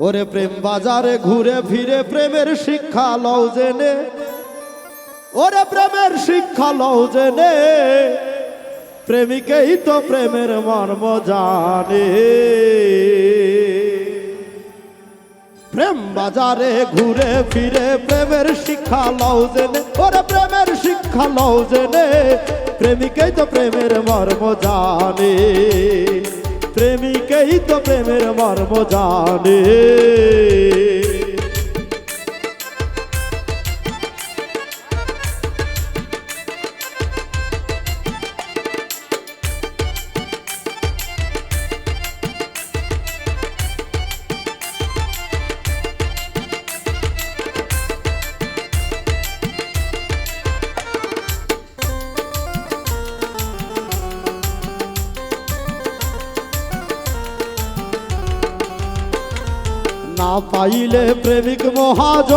ওরে প্রেম বাজারে ঘুরে ফিরে প্রেমের শিক্ষা লও জেনে। ওরে প্রেমের শিক্ষা লও জেনে। প্রেমিকেই তো প্রেমের মর্ম জানে। প্রেম বাজারে ঘুরে ফিরে প্রেমের শিক্ষা লও জেনে। ওরে প্রেমের শিক্ষা লও জেনে। প্রেমিকেই তো প্রেমের মর্ম জানে। প্রেমিকেই তো প্রেমের মর্ম জানে। না পাইলে প্রেমিক মহাজ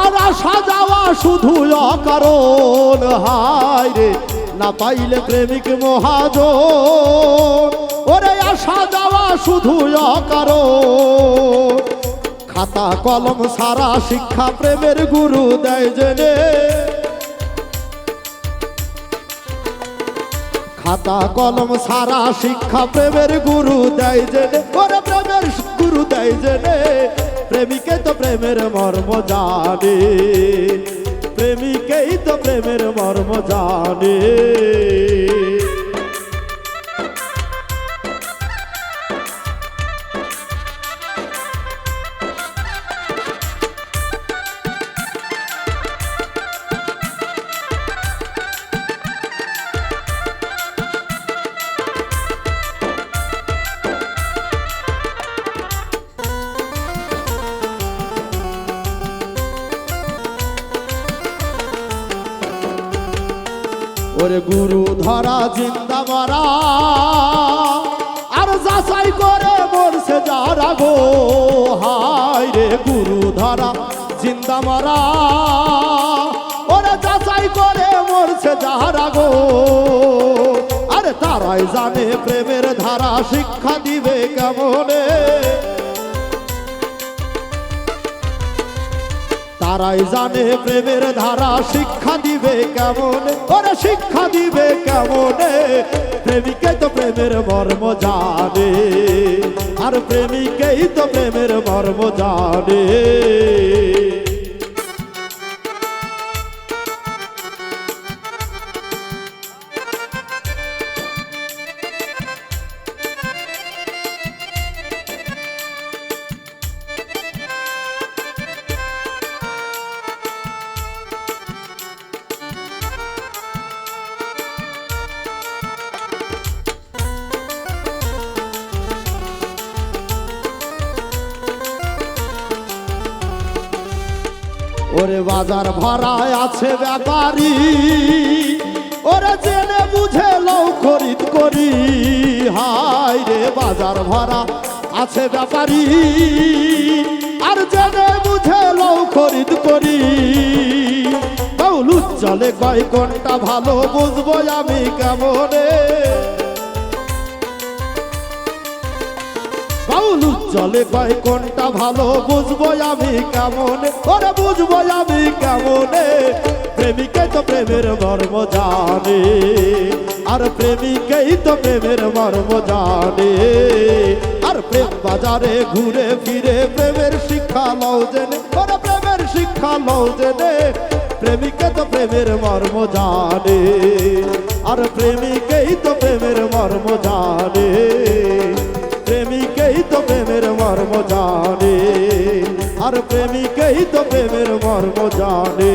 আর আসা যাওয়া শুধু অকারণ। হায় রে, না পাইলে প্রেমিক মহাজ ওরে আসা যাওয়া শুধু অকারণ। খাতা কলম সারা শিক্ষা প্রেমের গুরু দেয় জেনে। খাতা কলম সারা শিক্ষা প্রেমের গুরু দেয় জেনে। ওরে প্রেমের গুরু দেয় জেনে প্রেমিকে তো প্রেমের মর্ম জানে। প্রেমিকেই তো প্রেমের মর্ম জানে। ওরে গুরু ধরা জিন্দা মারা। আর যাচাই করে মরছে যারা গো। হায় রে গুরু ধরা জিন্দা মারা। ওরে যাচাই করে মরছে যারা গো। আরে তারাই জানে প্রেমের ধারা শিক্ষা দিবে কেমনে? তারাই জানে প্রেমের ধারা, শিক্ষা দিবে কেমন? ওরে শিক্ষা দিবে কেমনে? প্রেমিকে তো প্রেমের মর্ম জানে, আর প্রেমিকেই তো প্রেমের মর্ম জানে। ওরে বাজার ভরায় আছে ব্যাপারী। ওরে জেনে বুঝে লও খরিদ করি। হাই রে বাজার ভরা আছে ব্যাপারী। আর জেনে বুঝে লও খরিদ করি। চলে কয়, কোনটা ভালো বুঝব আমি কেমনে? বাউলু চলে কয় কোনটা ভালো, বুঝব আমি কেমন? ওরে বুঝব আমি কেমনে? প্রেমিকে তো প্রেমের মর্ম জানে, আর প্রেমিকেই তো প্রেমের মর্ম জানে। আর প্রেম বাজারে ঘুরে ফিরে প্রেমের শিক্ষা লও জেনে, ওরে প্রেমের শিক্ষা লও জেনে, প্রেমিকে তো প্রেমের মর্ম জানে, আর প্রেমিকেই তো প্রেমের মর্ম জানে। প্রেমিকেই তো প্রেমের মর্ম জানে। আর প্রেমিকেই তো প্রেমের মর্ম জানে।